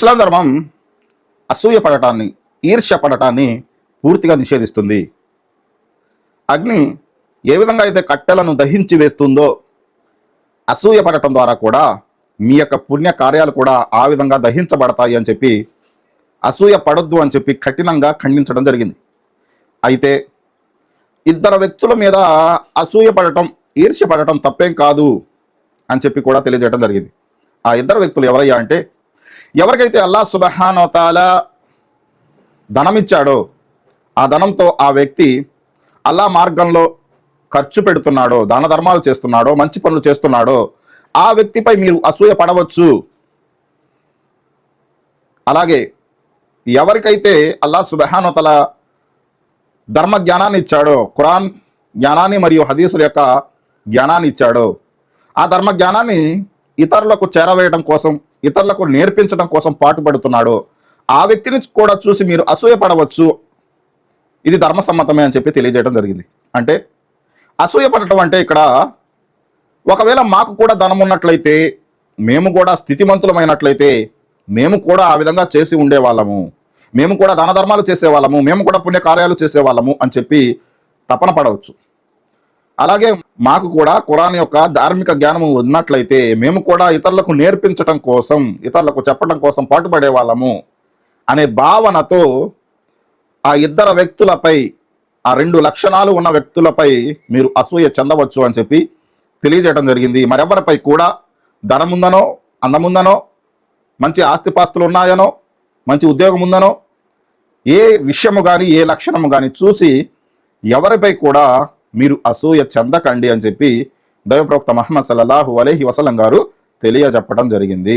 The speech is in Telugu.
ఇస్లాం ధర్మం అసూయ పడటాన్ని ఈర్ష్య పడటాన్ని పూర్తిగా నిషేధిస్తుంది. అగ్ని ఏ విధంగా అయితే కట్టెలను దహించి వేస్తుందో అసూయ పడటం ద్వారా కూడా మీ యొక్క పుణ్య కార్యాలు కూడా ఆ విధంగా దహించబడతాయి అని చెప్పి అసూయ పడొద్దు అని చెప్పి కఠినంగా ఖండించడం జరిగింది. అయితే ఇద్దరు వ్యక్తుల మీద అసూయ పడటం ఈర్ష్య పడటం తప్పేం కాదు అని చెప్పి కూడా తెలియజేయడం జరిగింది. ఆ ఇద్దరు వ్యక్తులు ఎవరయ్యా అంటే ఎవరికైతే అల్లా సుబహానోతాల ధనం ఇచ్చాడో ఆ ధనంతో ఆ వ్యక్తి అల్లా మార్గంలో ఖర్చు పెడుతున్నాడో దాన ధర్మాలు చేస్తున్నాడో మంచి పనులు చేస్తున్నాడో ఆ వ్యక్తిపై మీరు అసూయ పడవచ్చు. అలాగే ఎవరికైతే అల్లా సుబహానోతల ధర్మ జ్ఞానాన్ని ఇచ్చాడో ఖురాన్ జ్ఞానాన్ని మరియు హదీసుల యొక్క జ్ఞానాన్ని ఇచ్చాడో ఆ ధర్మ జ్ఞానాన్ని ఇతరులకు చేరవేయడం కోసం ఇతరులకు నేర్పించడం కోసం పాటుపడుతున్నాడో. ఆ వ్యక్తిని కూడా చూసి మీరు అసూయపడవచ్చు. ఇది ధర్మసమ్మతమే అని చెప్పి తెలియజేయడం జరిగింది. అంటే అసూయపడటం అంటే ఇక్కడ ఒకవేళ మాకు కూడా ధనం ఉన్నట్లయితే మేము కూడా స్థితిమంతులమైనట్లయితే మేము కూడా ఆ విధంగా చేసి ఉండేవాళ్ళము. మేము కూడా దాన ధర్మాలు చేసేవాళ్ళము. మేము కూడా పుణ్యకార్యాలు చేసేవాళ్ళము అని చెప్పి తపన పడవచ్చు. అలాగే మాకు కూడా ఖురాన్ యొక్క ధార్మిక జ్ఞానము ఉన్నట్లయితే మేము కూడా ఇతరులకు నేర్పించటం కోసం ఇతరులకు చెప్పడం కోసం పాటుపడే వాళ్ళము అనే భావనతో ఆ ఇద్దరు వ్యక్తులపై ఆ రెండు లక్షణాలు ఉన్న వ్యక్తులపై మీరు అసూయ చెందవచ్చు అని చెప్పి తెలియజేయడం జరిగింది. మరెవరిపై కూడా ధనముందనో అందముందనో మంచి ఆస్తిపాస్తులు ఉన్నాయనో మంచి ఉద్యోగం ఉందనో ఏ విషయము కానీ ఏ లక్షణము కానీ చూసి ఎవరిపై కూడా మీరు అసూయ చెందకండి అని చెప్పి దైవప్రవక్త మహమ్మద్ సల్లల్లాహు అలహి వసలం గారు తెలియజెప్పడం జరిగింది.